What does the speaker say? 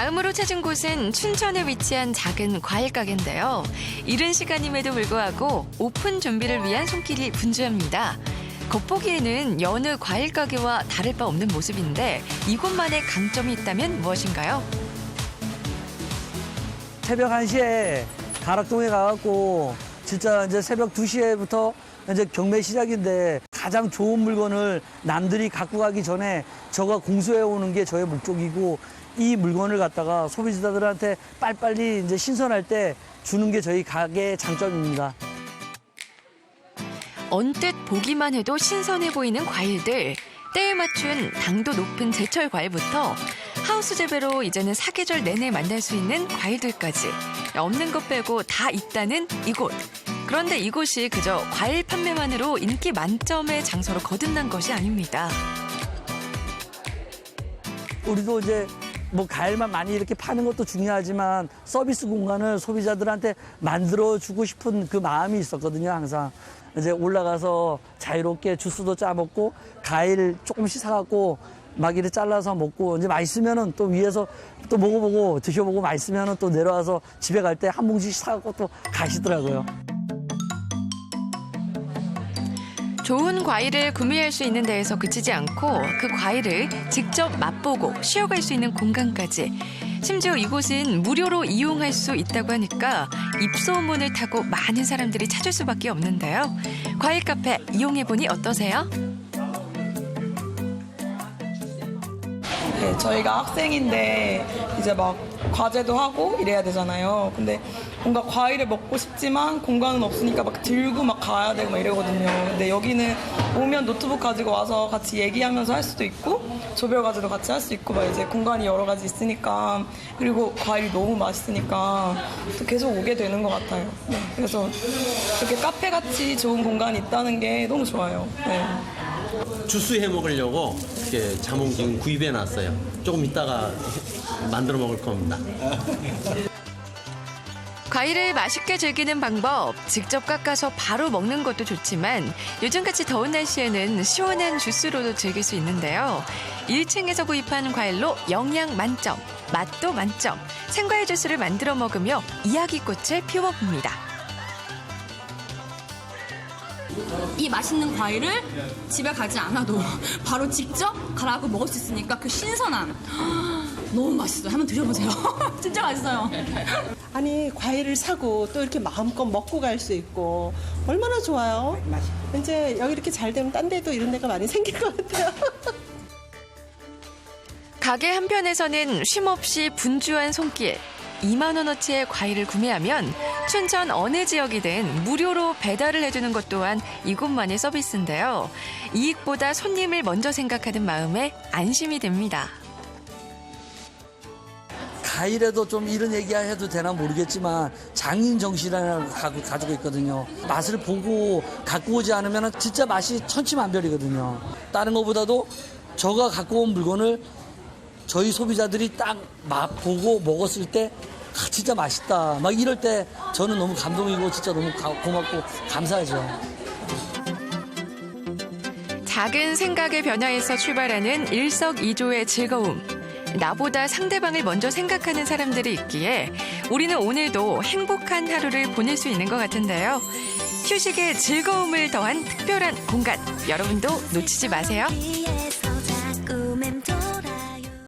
다음으로 찾은 곳은 춘천에 위치한 작은 과일 가게인데요. 이른 시간임에도 불구하고 오픈 준비를 위한 손길이 분주합니다. 겉보기에는 여느 과일 가게와 다를 바 없는 모습인데 이곳만의 강점이 있다면 무엇인가요? 새벽 1시에 가락동에 가갖고 진짜 이제 새벽 2시에부터 이제 경매 시작인데 가장 좋은 물건을 남들이 갖고 가기 전에 저가 공수해 오는 게 저의 목적이고 이 물건을 갖다가 소비자들한테 빨리빨리 이제 신선할 때 주는 게 저희 가게의 장점입니다. 언뜻 보기만 해도 신선해 보이는 과일들. 때에 맞춘 당도 높은 제철 과일부터 하우스 재배로 이제는 사계절 내내 만날 수 있는 과일들까지 없는 것 빼고 다 있다는 이곳. 그런데 이곳이 그저 과일 판매만으로 인기 만점의 장소로 거듭난 것이 아닙니다. 우리도 이제 뭐 과일만 많이 이렇게 파는 것도 중요하지만 서비스 공간을 소비자들한테 만들어 주고 싶은 그 마음이 있었거든요, 항상. 이제 올라가서 자유롭게 주스도 짜 먹고 과일 조금씩 사갖고 막 이렇게 잘라서 먹고 이제 맛있으면은 또 위에서 또 먹어보고 드셔보고 맛있으면은 또 내려와서 집에 갈 때 한 봉지씩 사갖고 또 가시더라고요. 좋은 과일을 구매할 수 있는 데에서 그치지 않고 그 과일을 직접 맛보고 쉬어갈 수 있는 공간까지 심지어 이곳은 무료로 이용할 수 있다고 하니까 입소문을 타고 많은 사람들이 찾을 수밖에 없는데요. 과일 카페 이용해보니 어떠세요? 네, 저희가 학생인데 이제 막 과제도 하고 이래야 되잖아요. 근데 뭔가 과일을 먹고 싶지만 공간은 없으니까 막 들고 막 가야 되고 막 이러거든요. 근데 여기는 오면 노트북 가지고 와서 같이 얘기하면서 할 수도 있고 조별 과제도 같이 할 수 있고 막 이제 공간이 여러 가지 있으니까 그리고 과일이 너무 맛있으니까 또 계속 오게 되는 것 같아요. 네, 그래서 이렇게 카페 같이 좋은 공간이 있다는 게 너무 좋아요. 네. 주스 해 먹으려고 이렇게 자몽 구입해 놨어요. 조금 이따가 만들어 먹을 겁니다. 과일을 맛있게 즐기는 방법, 직접 깎아서 바로 먹는 것도 좋지만 요즘같이 더운 날씨에는 시원한 주스로도 즐길 수 있는데요. 1층에서 구입한 과일로 영양 만점, 맛도 만점, 생과일 주스를 만들어 먹으며 이야기꽃을 피워봅니다. 이 맛있는 과일을 집에 가지 않아도 바로 직접 갈아고 먹을 수 있으니까 그 신선함 너무 맛있어요. 한번 드셔보세요. 진짜 맛있어요. 아니 과일을 사고 또 이렇게 마음껏 먹고 갈 수 있고 얼마나 좋아요. 이제 여기 이렇게 잘 되면 딴 데도 이런 데가 많이 생길 것 같아요. 가게 한편에서는 쉼없이 분주한 손길. 2만 원어치의 과일을 구매하면 춘천 어느 지역이든 무료로 배달을 해주는 것 또한 이곳만의 서비스인데요. 이익보다 손님을 먼저 생각하는 마음에 안심이 됩니다. 과일에도 좀 이런 얘기 해도 되나 모르겠지만 장인 정신을 가지고, 있거든요. 맛을 보고 갖고 오지 않으면 진짜 맛이 천치만별이거든요. 다른 것보다도 저가 갖고 온 물건을 저희 소비자들이 딱 맛보고 먹었을 때 아, 진짜 맛있다. 막 이럴 때 저는 너무 감동이고 진짜 너무 가- 고맙고 감사하죠. 작은 생각의 변화에서 출발하는 일석이조의 즐거움. 나보다 상대방을 먼저 생각하는 사람들이 있기에 우리는 오늘도 행복한 하루를 보낼 수 있는 것 같은데요. 휴식에 즐거움을 더한 특별한 공간. 여러분도 놓치지 마세요.